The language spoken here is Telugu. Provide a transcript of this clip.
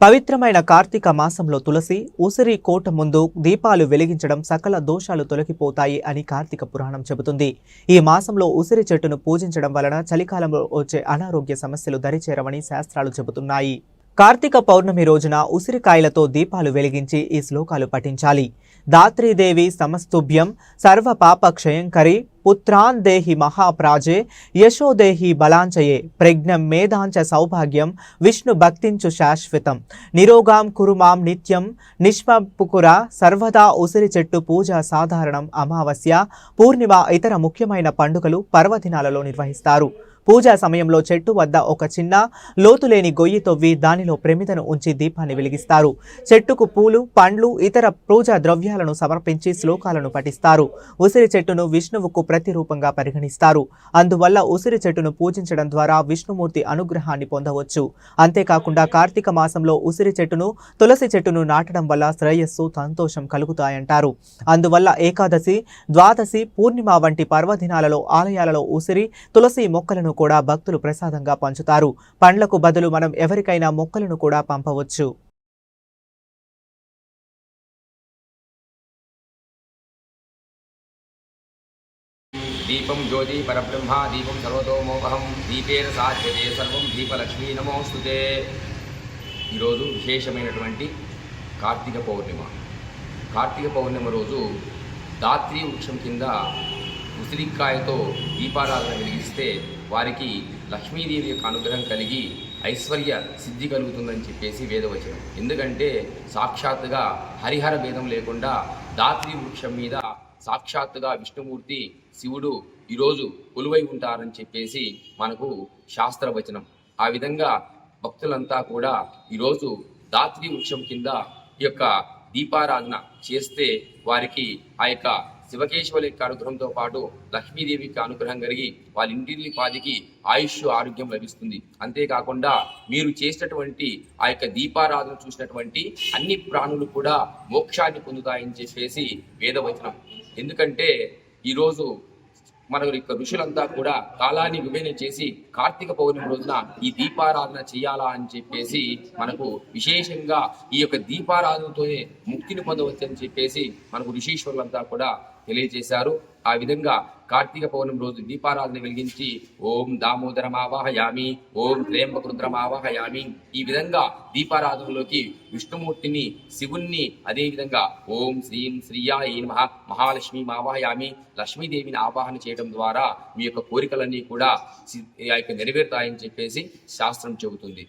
పవిత్రమైన కార్తీక మాసంలో తులసి ఉసిరి కోట ముందు దీపాలు వెలిగించడం సకల దోషాలు తొలగిపోతాయి అని కార్తీక పురాణం చెబుతుంది. ఈ మాసంలో ఉసిరి చెట్టును పూజించడం వలన చలికాలంలో వచ్చే అనారోగ్య సమస్యలు దరిచేరవని శాస్త్రాలు చెబుతున్నాయి. కార్తీక పౌర్ణమి రోజున ఉసిరికాయలతో దీపాలు వెలిగించి ఈ శ్లోకాలు పఠించాలి. దాత్రీదేవి సమస్తుభ్యం సర్వ పాప క్షయంకరి పుత్రాన్ దేహి మహాప్రాజే యశోదేహి బలాంచయే ప్రజ్ఞం మేధాంచ సౌభాగ్యం విష్ణు భక్తించు శాశ్వతం. నిరోగాం కురుమాం నిత్యం నిష్మపుకుర సర్వదా ఉసిరి చెట్టు పూజ సాధారణం అమావాస్య పూర్ణిమ ఇతర ముఖ్యమైన పండుగలు పర్వదినాలలో నిర్వహిస్తారు. పూజా సమయంలో చెట్టు వద్ద ఒక చిన్న లోతులేని గొయ్యి తవ్వి దానిలో ప్రమిదను ఉంచి దీపాన్ని వెలిగిస్తారు. చెట్టుకు పూలు పండ్లు ఇతర పూజా ద్రవ్యాలను సమర్పించి శ్లోకాలను పఠిస్తారు. ఉసిరి చెట్టును విష్ణువుకు ప్రతిరూపంగా పరిగణిస్తారు. అందువల్ల ఉసిరి చెట్టును పూజించడం ద్వారా విష్ణుమూర్తి అనుగ్రహాన్ని పొందవచ్చు. అంతేకాకుండా కార్తీక మాసంలో ఉసిరి చెట్టును తులసి చెట్టును నాటడం వల్ల శ్రేయస్సు సంతోషం కలుగుతాయంటారు. అందువల్ల ఏకాదశి ద్వాదశి పూర్ణిమ వంటి పర్వదినాలలో ఆలయాలలో ఉసిరి తులసి మొక్కలను కూడా భక్తులు ప్రసాదంగా పంచుతారు. పండ్లకు బదులు మనం ఎవరికైనా మొక్కలను కూడా పంపవచ్చు. దీపం జ్యోతి పరబ్రహ్మ దీపం సర్వతోమోహం దీపేన సాధ్యతే సర్వం దీపలక్ష్మీ నమోస్తుతే. ఈరోజు విశేషమైనటువంటి కార్తీక పౌర్ణిమ. కార్తీక పౌర్ణిమ రోజు దాత్రి వృక్షం కింద ఉసిరికాయతో దీపారాధన వెలిగిస్తే వారికి లక్ష్మీదేవి యొక్క అనుగ్రహం కలిగి ఐశ్వర్య సిద్ధి కలుగుతుందని చెప్పేసి వేదవచనం. ఎందుకంటే సాక్షాత్తుగా హరిహర భేదం లేకుండా దాత్రి వృక్షం మీద సాక్షాత్తుగా విష్ణుమూర్తి శివుడు ఈరోజు కొలువై ఉంటారని చెప్పేసి మనకు శాస్త్రవచనం. ఆ విధంగా భక్తులంతా కూడా ఈరోజు దాత్రి వృక్షం కింద ఈ యొక్క దీపారాధన చేస్తే వారికి ఆ యొక్క శివకేశవుల యొక్క అనుగ్రహంతో పాటు లక్ష్మీదేవి యొక్క అనుగ్రహం కలిగి వాళ్ళ ఇంటిని పాదికి ఆయుష్ ఆరోగ్యం లభిస్తుంది. అంతేకాకుండా మీరు చేసినటువంటి ఆ యొక్క దీపారాధన చూసినటువంటి అన్ని ప్రాణులు కూడా మోక్షాన్ని పొందుతాయని చెప్పేసి వేదవచనం. ఎందుకంటే ఈరోజు మన యొక్క ఋషులంతా కూడా కాలాన్ని విభజన చేసి కార్తీక పౌర్ణమి రోజున ఈ దీపారాధన చేయాలా అని చెప్పేసి మనకు విశేషంగా ఈ యొక్క దీపారాధనతోనే ముక్తిని పొందవచ్చు అని చెప్పేసి మనకు ఋషీశ్వరులంతా కూడా తెలియజేశారు. ఆ విధంగా కార్తీక పౌర్ణం రోజు దీపారాధన వెలిగించి ఓం దామోదరమావాహయామి ఓం త్రేంబకరుద్రం ఈ విధంగా దీపారాధనలోకి విష్ణుమూర్తిని శివుణ్ణి అదేవిధంగా ఓం శ్రీం శ్రీయాయ నమ మహాలక్ష్మి మావాహయామి లక్ష్మీదేవిని ఆవాహన చేయడం ద్వారా మీ యొక్క కోరికలన్నీ కూడా ఆ యొక్క నెరవేరుతాయని చెప్పేసి శాస్త్రం చెబుతుంది.